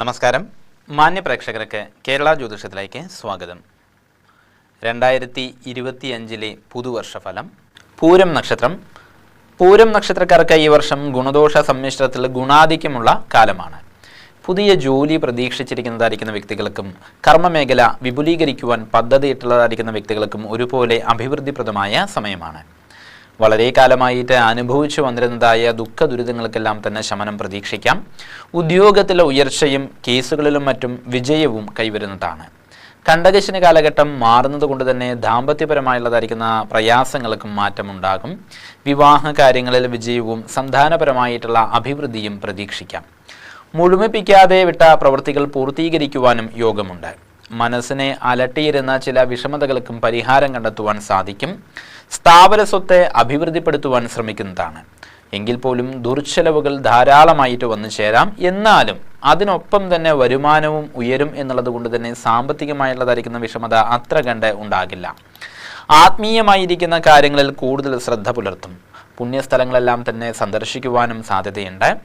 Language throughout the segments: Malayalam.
നമസ്കാരം. മാന്യ പ്രേക്ഷകർക്ക് കേരള ജ്യോതിഷത്തിലേക്ക് സ്വാഗതം. രണ്ടായിരത്തി ഇരുപത്തിയഞ്ചിലെ പുതുവർഷ ഫലം പൂരം നക്ഷത്രം. പൂരം നക്ഷത്രക്കാർക്ക് ഈ വർഷം ഗുണദോഷ സമ്മിശ്രത്തിൽ ഗുണാധിക്യമുള്ള കാലമാണ്. പുതിയ ജോലി പ്രതീക്ഷിച്ചിരിക്കുന്നതായിരിക്കുന്ന വ്യക്തികൾക്കും കർമ്മമേഖല വിപുലീകരിക്കുവാൻ പദ്ധതിയിട്ടുള്ളതായിരിക്കുന്ന വ്യക്തികൾക്കും ഒരുപോലെ അഭിവൃദ്ധിപ്രദമായ സമയമാണ്. വളരെ കാലമായിട്ട് അനുഭവിച്ചു വന്നിരുന്നതായ ദുഃഖ ദുരിതങ്ങൾക്കെല്ലാം തന്നെ ശമനം പ്രതീക്ഷിക്കാം. ഉദ്യോഗത്തിലെ ഉയർച്ചയും കേസുകളിലും മറ്റും വിജയവും കൈവരുന്നതാണ്. കണ്ടകശിന് കാലഘട്ടം മാറുന്നത് കൊണ്ട് തന്നെ ദാമ്പത്യപരമായുള്ളതായിരിക്കുന്ന പ്രയാസങ്ങൾക്കും മാറ്റമുണ്ടാകും. വിവാഹ കാര്യങ്ങളിൽ വിജയവും സന്താനപരമായിട്ടുള്ള അഭിവൃദ്ധിയും പ്രതീക്ഷിക്കാം. മുഴുമിപ്പിക്കാതെ വിട്ട പ്രവൃത്തികൾ പൂർത്തീകരിക്കുവാനും യോഗമുണ്ട്. മനസ്സിനെ അലട്ടിയിരുന്ന ചില വിഷമതകൾക്കും പരിഹാരം കണ്ടെത്തുവാൻ സാധിക്കും. സ്ഥാപന സ്വത്തെ അഭിവൃദ്ധിപ്പെടുത്തുവാൻ ശ്രമിക്കുന്നതാണ്. എങ്കിൽ പോലും ദുർച്ചെലവുകൾ ധാരാളമായിട്ട് വന്നു ചേരാം. എന്നാലും അതിനൊപ്പം തന്നെ വരുമാനവും ഉയരും എന്നുള്ളത് കൊണ്ട് തന്നെ സാമ്പത്തികമായുള്ളതായിരിക്കുന്ന വിഷമത അത്ര കണ്ട് ഉണ്ടാകില്ല. ആത്മീയമായിരിക്കുന്ന കാര്യങ്ങളിൽ കൂടുതൽ ശ്രദ്ധ പുലർത്തും. പുണ്യസ്ഥലങ്ങളെല്ലാം തന്നെ സന്ദർശിക്കുവാനും സാധ്യതയുണ്ട്.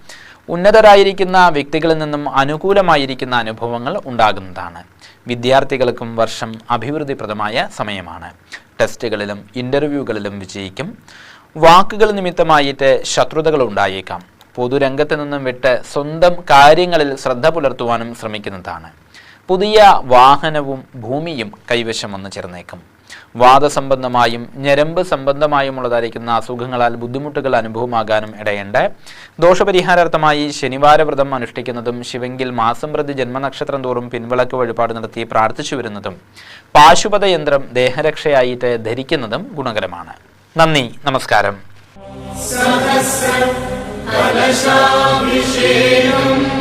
ഉന്നതരായിരിക്കുന്ന വ്യക്തികളിൽ നിന്നും അനുകൂലമായിരിക്കുന്ന അനുഭവങ്ങൾ ഉണ്ടാകുന്നതാണ്. വിദ്യാർത്ഥികൾക്കും വർഷം അഭിവൃദ്ധിപ്രദമായ സമയമാണ്. ടെസ്റ്റുകളിലും ഇന്റർവ്യൂകളിലും വിജയിക്കും. വാക്കുകൾ നിമിത്തമായിട്ട് ശത്രുതകൾ ഉണ്ടായേക്കാം. പൊതുരംഗത്ത് നിന്നും വിട്ട് സ്വന്തം കാര്യങ്ങളിൽ ശ്രദ്ധ പുലർത്തുവാനും ശ്രമിക്കുന്നതാണ്. പുതിയ വാഹനവും ഭൂമിയും കൈവശം വന്നു ചേർന്നേക്കും. വാദസംബന്ധമായും ഞരമ്പ് സംബന്ധമായുമുള്ളതായിരിക്കുന്ന അസുഖങ്ങളാൽ ബുദ്ധിമുട്ടുകൾ അനുഭവമാകാനും ഇടയുണ്ട്. ദോഷപരിഹാരാർത്ഥമായി ശനിവാര വ്രതം അനുഷ്ഠിക്കുന്നതും ശിവങ്കിൽ മാസം പ്രതി ജന്മനക്ഷത്രം തോറും പിൻവിളക്ക് വഴിപാട് നടത്തി പ്രാർത്ഥിച്ചു വരുന്നതും പാശുപത യന്ത്രം ദേഹരക്ഷയായിട്ട് ധരിക്കുന്നതും ഗുണകരമാണ്. നന്ദി നമസ്കാരം. കലശാഭിഷേകം